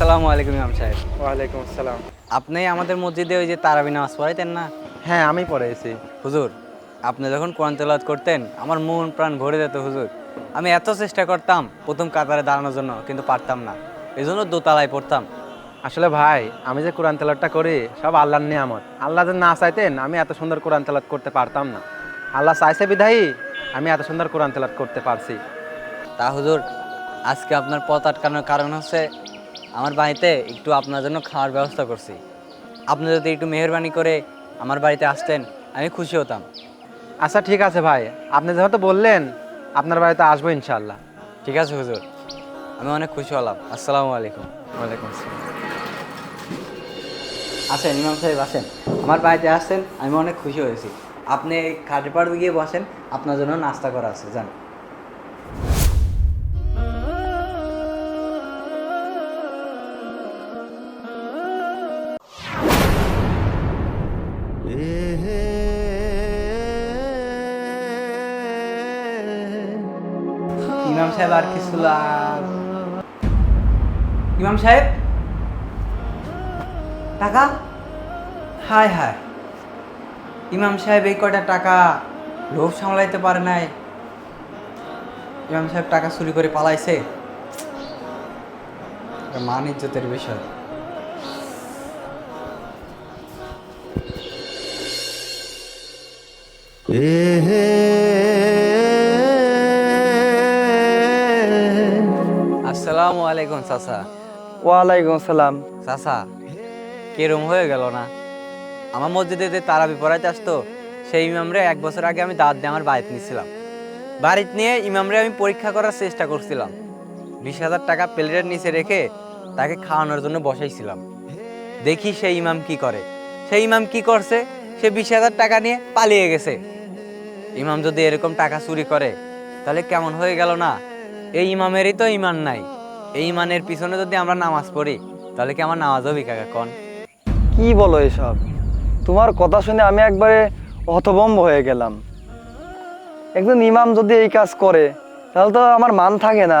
আসসালামু আলাইকুম ইমাম সাহেব। ওয়ালাইকুম আসসালাম। আপনি আমাদের মসজিদে ওই যে তারাবি নামাজ পড়াইতেন না? হ্যাঁ আমি পড়েছি হুজুর আপনি যখন কোরআন তেলাওয়াত করতেন আমার মন প্রাণ ভরে যেত হুজুর। আমি এত চেষ্টা করতাম প্রথম কাতারে দাঁড়ানোর জন্য কিন্তু পারতাম না। এই জন্য দোতলায় পড়তাম। আসলে ভাই আমি যে কোরআন তেলাতটা করি সব আল্লাহর নিয়ামত। আল্লাহ যদি না চাইতেন আমি এত সুন্দর কোরআন তেলাত করতে পারতাম না। আল্লাহ চাইছে বিধায়ী আমি এত সুন্দর কোরআন তেলাত করতে পারছি। তা হুজুর আজকে আপনার পথ আটকানোর কারণ হচ্ছে আমার বাড়িতে একটু আপনার জন্য খাওয়ার ব্যবস্থা করছি। আপনি যদি একটু মেহরবানি করে আমার বাড়িতে আসতেন আমি খুশি হতাম। আচ্ছা ঠিক আছে ভাই। আপনি যেহেতু বললেন আপনার বাড়িতে আসব ইনশাল্লাহ ঠিক আছে হুজুর। আমি অনেক খুশি হলাম। আসসালামু আলাইকুম। ওয়ালাইকুম আসসালাম। আসেন ইমাম সাহেব আসেন। আমার বাড়িতে আসছেন আমি অনেক খুশি হয়েছি। আপনি খাটে পাড়ে গিয়ে বসেন আপনার জন্য নাস্তা করা আছে জান ইমাম সাহেব আর কিছু ইমাম সাহেব? টাকা? হায় হায়। ইমাম সাহেব এই কয়টা টাকা লোভ সামলাইতে পারে নাই। ইমাম সাহেব টাকা চুরি করে পালাইছে। মান ইজ্জতের বিষয়। আসসালামু আলাইকুম চাচা। ওয়ালাইকুম আসসালাম। চাচা কিরম হয়ে গেল না? আমার মসজিদে যে তারাবি পড়াইতে আসতো সেই ইমামরে এক বছর আগে আমি দাঁত দিয়ে আমার বাড়িতে নিয়েছিলাম। বাড়িতে নিয়ে ইমামরে আমি পরীক্ষা করার চেষ্টা করছিলাম। বিশ হাজার টাকা প্লেটের নিচে রেখে তাকে খাওয়ানোর জন্য বসাইছিলাম। দেখি সেই ইমাম কি করে। সেই ইমাম কি করছে? সে বিশ হাজার টাকা নিয়ে পালিয়ে গেছে। ইমাম যদি এরকম টাকা চুরি করে তাহলে কেমন হয়ে গেল না? এই ইমামেরই তো ইমান নাই। এই ইমানের পিছনে যদি আমরা নামাজ পড়ি তাহলে কি আমার নামাজ হবে কাকা কন? কি বলো এসব? তোমার কথা শুনে আমি একবারে হতভম্ব হয়ে গেলাম। একজন ইমাম যদি এই কাজ করে তাহলে তো আমার মান থাকে না।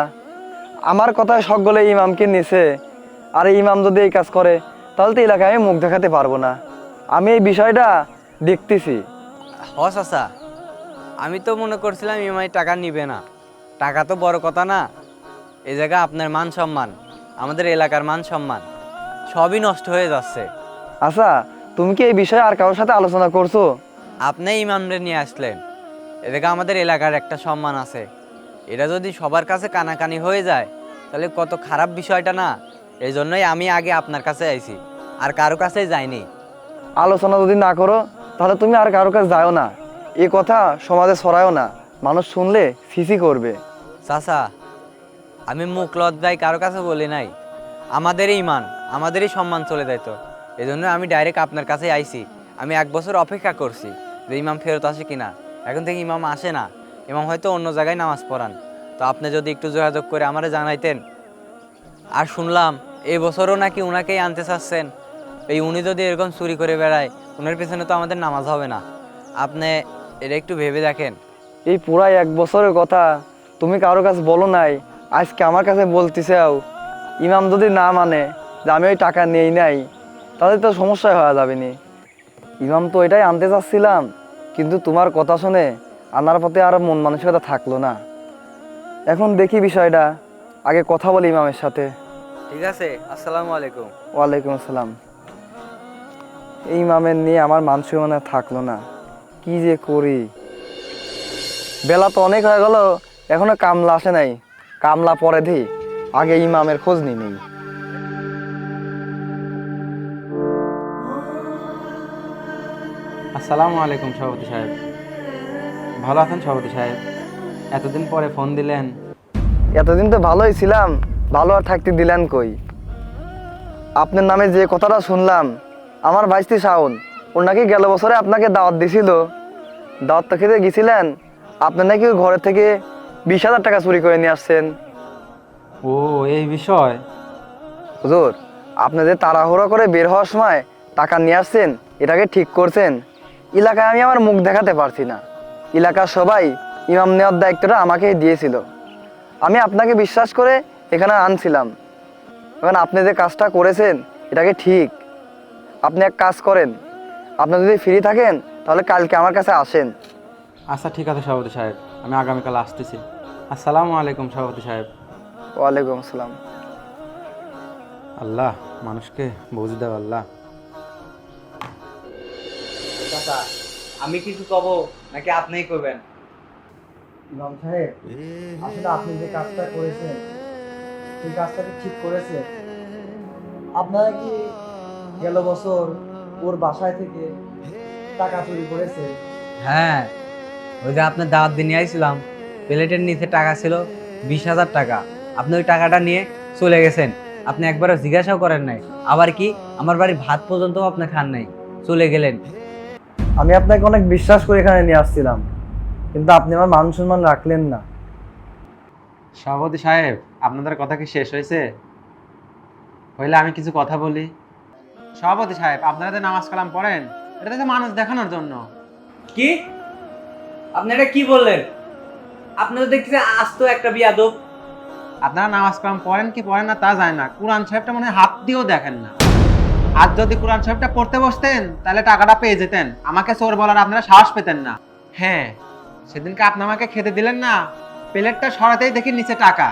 আমার কথায় সকলে ইমামকে নিছে আর এই ইমাম যদি এই কাজ করে তাহলে তো এলাকায় আমি মুখ দেখাতে পারব না। আমি এই বিষয়টা দেখতেছি। হ চাচা আমি তো মনে করছিলাম ইমাই টাকা নিবে না। টাকা তো বড় কথা না। এই জায়গা আপনার মান সম্মান আমাদের এলাকার মান সম্মান সবই নষ্ট হয়ে যাচ্ছে। আচ্ছা তুমি কি এই বিষয়ে আর কারোর সাথে আলোচনা করছ? আপনি ইমামরে নিয়ে আসলেন। এদিকে আমাদের এলাকার একটা সম্মান আছে। এটা যদি সবার কাছে কানাকানি হয়ে যায় তাহলে কত খারাপ বিষয়টা না? এই জন্যই আমি আগে আপনার কাছে আইছি আর কারও কাছেই যাইনি। আলোচনা যদি না করো তাহলে তুমি আর কারোর কাছে যাও না। এ কথা সমাজে ছড়ায়ও না। মানুষ শুনলে সিসি করবে। চাচা আমি মুখ লজ্জায় কারও কাছে বলি নাই। আমাদেরই ইমান, আমাদেরই সম্মান চলে যায় তো এই জন্য আমি ডাইরেক্ট আপনার কাছে আইছি। আমি এক বছর অপেক্ষা করছি যে ইমাম ফেরত আসে কিনা। এখন থেকে ইমাম আসে না। ইমাম হয়তো অন্য জায়গায় নামাজ পড়ান। তো আপনি যদি একটু যোগাযোগ করে আমারে জানাইতেন। আর শুনলাম, এই বছরও নাকি উনাকেই আনতে চাচ্ছেন। এই উনি যদি এরকম চুরি করে বেড়ায়, উনার পিছনে তো আমাদের নামাজ হবে না। আপনি এটা একটু ভেবে দেখেন। এই পুরাই এক বছরের কথা। তুমি কারোর কাছে বলো নাই। আজকে আমার কাছে বলতে চাও ইমাম যদি না মানে যে আমি ওই টাকা নেই নাই তাহলে তো সমস্যা হয়ে যাবে নি। ইমাম তো এটাই আনতে চাচ্ছিলাম কিন্তু তোমার কথা শুনে আনার পথে আর মন মানসিকতা থাকল না। এখন দেখি বিষয়টা আগে কথা বলি ইমামের সাথে। ঠিক আছে আসসালামু আলাইকুম। ওয়ালাইকুম আসসালাম। এই ইমামের নিয়ে আমার মানসিক মনে থাকল না কি যে করি? বেলা তো অনেক হয়ে গেল এখনও কামলা আসে নাই। কামলা পরে দি আগে ইমামের খোঁজ নি নেই। আসসালামু আলাইকুম সভাপতি সাহেব। ভালো আছেন সভাপতি সাহেব? এতদিন পরে ফোন দিলেন। এতদিন তো ভালোই ছিলাম ভালো আর থাকতে দিলেন কই? আপনার নামে যে কথাটা শুনলাম আমার ভাইস্তি শাওন ওর নাকি গেল বছরে আপনাকে দাওয়াত দিছিল। দাওয়াত তো খেতে গেছিলেন আপনি নাকি ঘরের থেকে বিশ হাজার টাকা চুরি করে নিয়ে আসছেন। ও এই বিষয়? হুজুর আপনি যে তাড়াহুড়ো করে বের হওয়ার সময় টাকা নিয়ে আসছেন এটাকে ঠিক করছেন। এলাকায় আমি আমার মুখ দেখাতে পারছি না। এলাকার সবাই ইমাম নেওয়ার দায়িত্বটা আমাকে দিয়েছিল। আমি আপনাকে বিশ্বাস করে এখানে আনছিলাম। এখন আপনি যে কাজটা করেছেন এটাকে ঠিক। আপনি এক কাজ করেন আপনি যদি ফ্রি থাকেন তাহলে কালকে আমার কাছে আসেন। আচ্ছা ঠিক আছে সভাপতি সাহেব। আমি আগামীকাল আসতেছি। আসসালামু আলাইকুম সভাপতি সাহেব। ওয়ালাইকুম আসসালাম। আল্লাহ মানুষকে বুঝ দেও আল্লাহ। চাচা আমি কিছু কব নাকি আপনিই করবেন? ইমাম সাহেব আসলে আপনি যে কাজটা করেছেন সেই কাজটা কি ঠিক করেছেন? আপনারা কি গেল বছর ওর বাসায় থেকে টাকা চুরি করেছে হ্যাঁ ওই যে আপনার দাওয়াত দিনে আইছিলাম প্লেটের নিচে টাকা ছিল বিশ হাজার টাকা। আপনি ওই টাকাটা নিয়ে চলে গেছেন। আপনি একবারও জিজ্ঞাসাও করেন নাই। আবার কি? আমার বাড়ি ভাত পর্যন্ত আপনি খান নাই। চলে গেলেন। আমি আপনাকে অনেক বিশ্বাস করে এখানে নিয়ে আসছিলাম। কিন্তু আপনি আমার মান সম্মান রাখলেন না। সভাপতি সাহেব আপনাদের কথা কি শেষ হয়েছে? হইলে আমি কিছু কথা বলি। সভাপতি সাহেব আপনারা যে নামাজ কালাম পড়েন এটা তো মানুষ দেখানোর জন্য। কি? আপনি এটা কি বললেন? আপনি তো দেখতেছি আজ তো একটা বিয়াদব। আপনারা নামাজ কালাম পড়েন কি পড়েন না তা যায় না। কোরআন সাহেবটা মনে হাত দিয়েও দেখেন না। আর যদি কোরআন সাহেবটা পড়তে বসতেন, তাহলে টাকাটা পেয়ে যেতেন। আমাকে চোর বলার আপনারা সাহস পেতেন না। হ্যাঁ সেদিনকে আপনি আমাকে খেতে দিলেন না। প্লেটটা সরাতেই দেখি নিচে টাকা।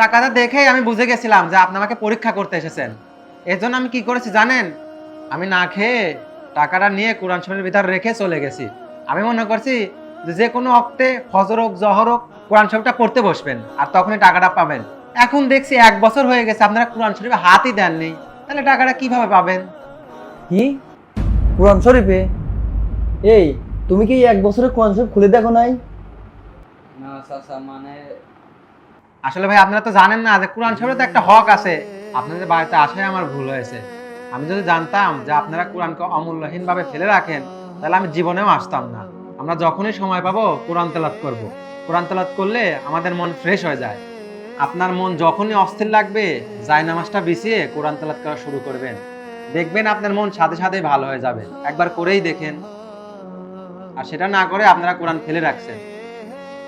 টাকাটা দেখেই আমি বুঝে গেছিলাম যে আপনি আমাকে পরীক্ষা করতে এসেছেন। এর জন্য আমি কি করেছি জানেন? আমি না খেয়ে টাকাটা নিয়ে কোরআন শরীফের ভিতর রেখে চলে গেছি। আমি মনে করছি যে কোনো অক্টে ফজর হোক জহর হোক কোরআন শরীফটা পড়তে বসবেন আর তখনই টাকাটা পাবেন। এখন দেখছি এক বছর হয়ে গেছে আপনারা কোরআন শরীফে হাতই দেননি। তাহলে টাকাটা কীভাবে পাবেন? কি? কোরআন শরীফে? এই তুমি কি এক বছরে কোরআন শরীফ খুলে দেখো নাই? না চাচা মানে আসলে ভাই আপনারা তো জানেন না যে কোরআন শরীফে তো একটা হক আছে। আপনাদের বাড়িতে আসাই আমার ভুল হয়েছে। আমি যদি জানতাম যে আপনারা কোরআনকে অমূল্যহীন ভাবে ফেলে রাখেন তাহলে আমি জীবনেও আসতাম না। আমরা যখনই সময় পাবো কোরআন তেলাত করব। কোরআন তেলাত করলে আমাদের মন ফ্রেশ হয়ে যায়। আপনার মন যখনই অস্থির লাগবে জায় নামাজটা বিছিয়ে কোরআন তেলাত করা শুরু করবেন। দেখবেন আপনার মন সাথে সাথে ভালো হয়ে যাবে। একবার করেই দেখেন। আর সেটা না করে আপনারা কোরআন ফেলে রাখছেন।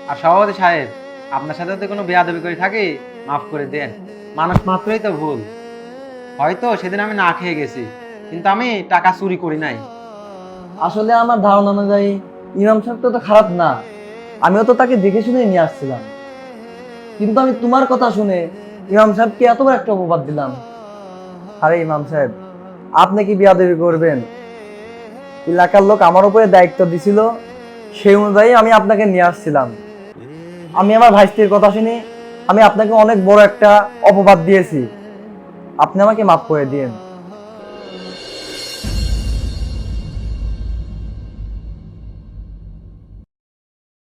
আর সভাপতি সাহেব, আপনার সাথে যদি কোনো বেয়াদবি করে থাকি, মাফ করে দেন। মানুষ মাত্রই তো ভুল। হয়তো সেদিন আমি না খেয়ে গেছি, কিন্তু আমি টাকা চুরি করি নাই। আসলে আমার ধারণা অনুযায়ী ইমাম সাহেব তো খারাপ না। আমিও তো তাকে দেখে শুনে নিয়ে আসছিলাম। কিন্তু আমি তোমার কথা শুনে ইমাম সাহেবকে এত বড় একটা অপবাদ দিলাম। আরে ইমাম সাহেব, আপনি কি বিয়াদবি করবেন? এলাকার লোক আমার উপরে দায়িত্ব দিছিল, সেই অনুযায়ী আমি আপনাকে নিয়ে আসছিলাম। আমি আমার ভাইস্তির কথা শুনি, আমি আপনাকে অনেক বড় একটা অপবাদ দিয়েছি। আপনি আমাকে মাফ করে দিন